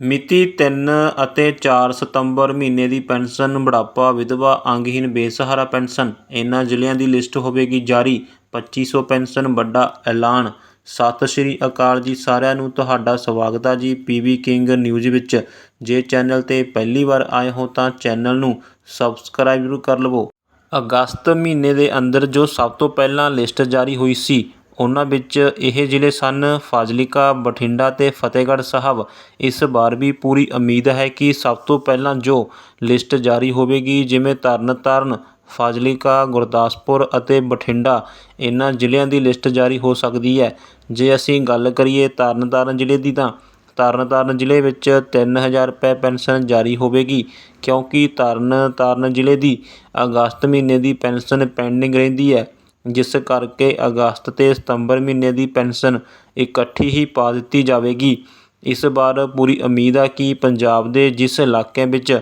ਮਿਤੀ ਤਿੰਨ ਅਤੇ ਚਾਰ ਸਤੰਬਰ ਮਹੀਨੇ ਦੀ ਪੈਨਸ਼ਨ, ਬੁਢਾਪਾ, ਵਿਧਵਾ ਅੰਗਹੀਨ ਬੇਸਹਾਰਾ ਪੈਨਸ਼ਨ। ਇਹਨਾਂ ਜ਼ਿਲ੍ਹਿਆਂ ਦੀ ਲਿਸਟ ਹੋਵੇਗੀ ਜਾਰੀ। ਪੱਚੀ ਸੌ ਪੈਨਸ਼ਨ, ਵੱਡਾ ਐਲਾਨ। ਸਤਿ ਸ਼੍ਰੀ ਅਕਾਲ ਜੀ ਸਾਰਿਆਂ ਨੂੰ। ਤੁਹਾਡਾ ਸਵਾਗਤ ਹੈ ਜੀ ਪੀਵੀ ਕਿੰਗ ਨਿਊਜ਼ ਵਿੱਚ। ਜੇ ਚੈਨਲ 'ਤੇ ਪਹਿਲੀ ਵਾਰ ਆਏ ਹੋ ਤਾਂ ਚੈਨਲ ਨੂੰ ਸਬਸਕ੍ਰਾਈਬ ਜ਼ਰੂਰ ਕਰ ਲਵੋ। ਅਗਸਤ ਮਹੀਨੇ ਦੇ ਅੰਦਰ ਜੋ ਸਭ ਤੋਂ ਪਹਿਲਾਂ ਲਿਸਟ ਜਾਰੀ ਹੋਈ ਸੀ ਉਹਨਾਂ ਵਿੱਚ ਇਹ ਜ਼ਿਲ੍ਹੇ ਸਨ, ਫਾਜ਼ਿਲਕਾ, ਬਠਿੰਡਾ ਅਤੇ ਫਤਿਹਗੜ੍ਹ ਸਾਹਿਬ। ਇਸ ਵਾਰ ਵੀ ਪੂਰੀ ਉਮੀਦ ਹੈ ਕਿ ਸਭ ਤੋਂ ਪਹਿਲਾਂ ਜੋ ਲਿਸਟ ਜਾਰੀ ਹੋਵੇਗੀ, ਜਿਵੇਂ ਤਰਨਤਾਰਨ, ਫਾਜ਼ਿਲਕਾ, ਗੁਰਦਾਸਪੁਰ ਅਤੇ ਬਠਿੰਡਾ, ਇਹਨਾਂ ਜ਼ਿਲ੍ਹਿਆਂ ਦੀ ਲਿਸਟ ਜਾਰੀ ਹੋ ਸਕਦੀ ਹੈ। ਜੇ ਅਸੀਂ ਗੱਲ ਕਰੀਏ ਤਰਨਤਾਰਨ ਜ਼ਿਲ੍ਹੇ ਦੀ ਤਾਂ ਤਰਨਤਾਰਨ ਜ਼ਿਲ੍ਹੇ ਵਿੱਚ ਤਿੰਨ ਹਜ਼ਾਰ ਰੁਪਏ ਪੈਨਸ਼ਨ ਜਾਰੀ ਹੋਵੇਗੀ, ਕਿਉਂਕਿ ਤਰਨਤਾਰਨ ਜ਼ਿਲ੍ਹੇ ਦੀ ਅਗਸਤ ਮਹੀਨੇ ਦੀ ਪੈਨਸ਼ਨ ਪੈਂਡਿੰਗ ਰਹਿੰਦੀ ਹੈ। ਜਿਸ ਕਰਕੇ ਅਗਸਤ ਅਤੇ ਸਤੰਬਰ ਮਹੀਨੇ ਦੀ ਪੈਨਸ਼ਨ ਇਕੱਠੀ ਹੀ ਪਾ ਦਿੱਤੀ ਜਾਵੇਗੀ। ਇਸ ਵਾਰ ਪੂਰੀ ਉਮੀਦ ਆ ਕਿ ਪੰਜਾਬ ਦੇ ਜਿਸ ਇਲਾਕਿਆਂ ਵਿੱਚ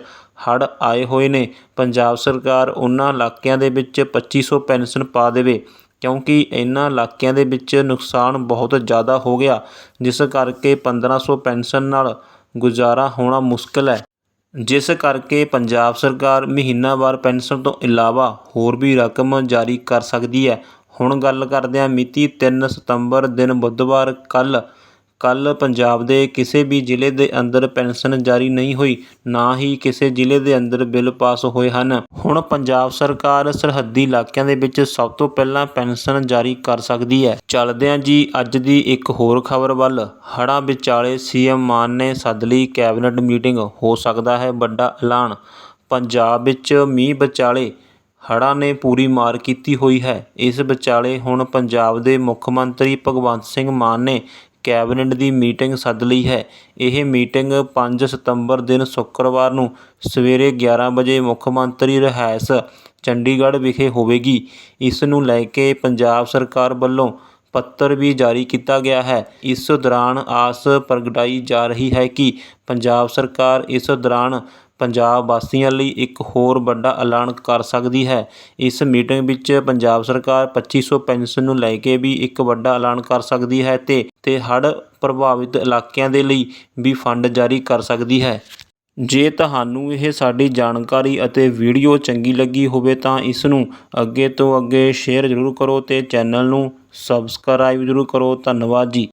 ਹੜ੍ਹ ਆਏ ਹੋਏ ਨੇ, ਪੰਜਾਬ ਸਰਕਾਰ ਉਹਨਾਂ ਇਲਾਕਿਆਂ ਦੇ ਵਿੱਚ ਪੱਚੀ ਸੌ ਪੈਨਸ਼ਨ ਪਾ ਦੇਵੇ, ਕਿਉਂਕਿ ਇਹਨਾਂ ਇਲਾਕਿਆਂ ਦੇ ਵਿੱਚ ਨੁਕਸਾਨ ਬਹੁਤ ਜ਼ਿਆਦਾ ਹੋ ਗਿਆ, ਜਿਸ ਕਰਕੇ 1500 ਪੈਨਸ਼ਨ ਨਾਲ ਗੁਜ਼ਾਰਾ ਹੋਣਾ ਮੁਸ਼ਕਲ ਹੈ। ਜਿਸ ਕਰਕੇ ਪੰਜਾਬ ਸਰਕਾਰ ਮਹੀਨਾਵਾਰ ਪੈਨਸ਼ਨ ਤੋਂ ਇਲਾਵਾ ਹੋਰ ਵੀ ਰਕਮ ਜਾਰੀ ਕਰ ਸਕਦੀ ਹੈ। ਹੁਣ ਗੱਲ ਕਰਦੇ ਹਾਂ ਮਿਤੀ ਤਿੰਨ ਸਤੰਬਰ, ਦਿਨ ਬੁੱਧਵਾਰ, ਕੱਲ੍ਹ ਕੱਲ੍ਹ ਪੰਜਾਬ ਦੇ ਕਿਸੇ ਵੀ ਜ਼ਿਲ੍ਹੇ ਦੇ ਅੰਦਰ ਪੈਨਸ਼ਨ ਜਾਰੀ ਨਹੀਂ ਹੋਈ, ਨਾ ਹੀ ਕਿਸੇ ਜ਼ਿਲ੍ਹੇ ਦੇ ਅੰਦਰ ਬਿੱਲ ਪਾਸ ਹੋਏ ਹਨ। ਹੁਣ ਪੰਜਾਬ ਸਰਕਾਰ ਸਰਹੱਦੀ ਇਲਾਕਿਆਂ ਦੇ ਵਿੱਚ ਸਭ ਤੋਂ ਪਹਿਲਾਂ ਪੈਨਸ਼ਨ ਜਾਰੀ ਕਰ ਸਕਦੀ ਹੈ। ਚੱਲਦੇ ਹਾਂ ਜੀ ਅੱਜ ਦੀ ਇੱਕ ਹੋਰ ਖਬਰ ਵੱਲ, ਹੜ੍ਹਾਂ ਵਿਚਾਲੇ ਸੀਐਮ ਮਾਨ ਨੇ ਸੱਦ ਲਈ ਕੈਬਨਿਟ ਮੀਟਿੰਗ, ਹੋ ਸਕਦਾ ਹੈ ਵੱਡਾ ਐਲਾਨ। ਪੰਜਾਬ ਵਿੱਚ ਮੀਂਹ ਵਿਚਾਲੇ ਹੜ੍ਹਾਂ ਨੇ ਪੂਰੀ ਮਾਰ ਕੀਤੀ ਹੋਈ ਹੈ। ਇਸ ਵਿਚਾਲੇ ਹੁਣ ਪੰਜਾਬ ਦੇ ਮੁੱਖ ਮੰਤਰੀ ਭਗਵੰਤ ਸਿੰਘ ਮਾਨ ਨੇ ਕੈਬਨਿਟ ਦੀ ਮੀਟਿੰਗ ਸੱਦ ਲਈ ਹੈ। ਇਹ ਮੀਟਿੰਗ ਪੰਜ ਸਤੰਬਰ ਦਿਨ ਸ਼ੁੱਕਰਵਾਰ ਨੂੰ ਸਵੇਰੇ 11 ਵਜੇ ਮੁੱਖ ਮੰਤਰੀ ਰਿਹਾਇਸ਼ ਚੰਡੀਗੜ੍ਹ ਵਿਖੇ ਹੋਵੇਗੀ। ਇਸ ਨੂੰ ਲੈ ਕੇ ਪੰਜਾਬ ਸਰਕਾਰ ਵੱਲੋਂ ਪੱਤਰ ਵੀ ਜਾਰੀ ਕੀਤਾ ਗਿਆ ਹੈ। ਇਸ ਦੌਰਾਨ ਆਸ ਪ੍ਰਗਟਾਈ ਜਾ ਰਹੀ ਹੈ ਕਿ ਪੰਜਾਬ ਸਰਕਾਰ ਇਸ ਦੌਰਾਨ ਪੰਜਾਬ ਵਾਸੀਆਂ ਲਈ ਇੱਕ ਹੋਰ ਵੱਡਾ ਐਲਾਨ ਕਰ ਸਕਦੀ ਹੈ। ਇਸ ਮੀਟਿੰਗ ਵਿੱਚ ਪੰਜਾਬ ਸਰਕਾਰ ਪੱਚੀ ਸੌ ਪੈਨਸ਼ਨ ਨੂੰ ਲੈ ਕੇ ਵੀ ਇੱਕ ਵੱਡਾ ਐਲਾਨ ਕਰ ਸਕਦੀ ਹੈ ਤੇ ਤੇ ਹੜ੍ਹ ਪ੍ਰਭਾਵਿਤ ਇਲਾਕਿਆਂ ਦੇ ਲਈ ਵੀ ਫੰਡ ਜਾਰੀ ਕਰ ਸਕਦੀ ਹੈ। ਜੇ ਤੁਹਾਨੂੰ ਇਹ ਸਾਡੀ ਜਾਣਕਾਰੀ ਅਤੇ ਵੀਡੀਓ ਚੰਗੀ ਲੱਗੀ ਹੋਵੇ ਤਾਂ ਇਸ ਨੂੰ ਅੱਗੇ ਤੋਂ ਅੱਗੇ ਸ਼ੇਅਰ ਜ਼ਰੂਰ ਕਰੋ ਤੇ ਚੈਨਲ ਨੂੰ ਸਬਸਕ੍ਰਾਈਬ ਜ਼ਰੂਰ ਕਰੋ। ਧੰਨਵਾਦ ਜੀ।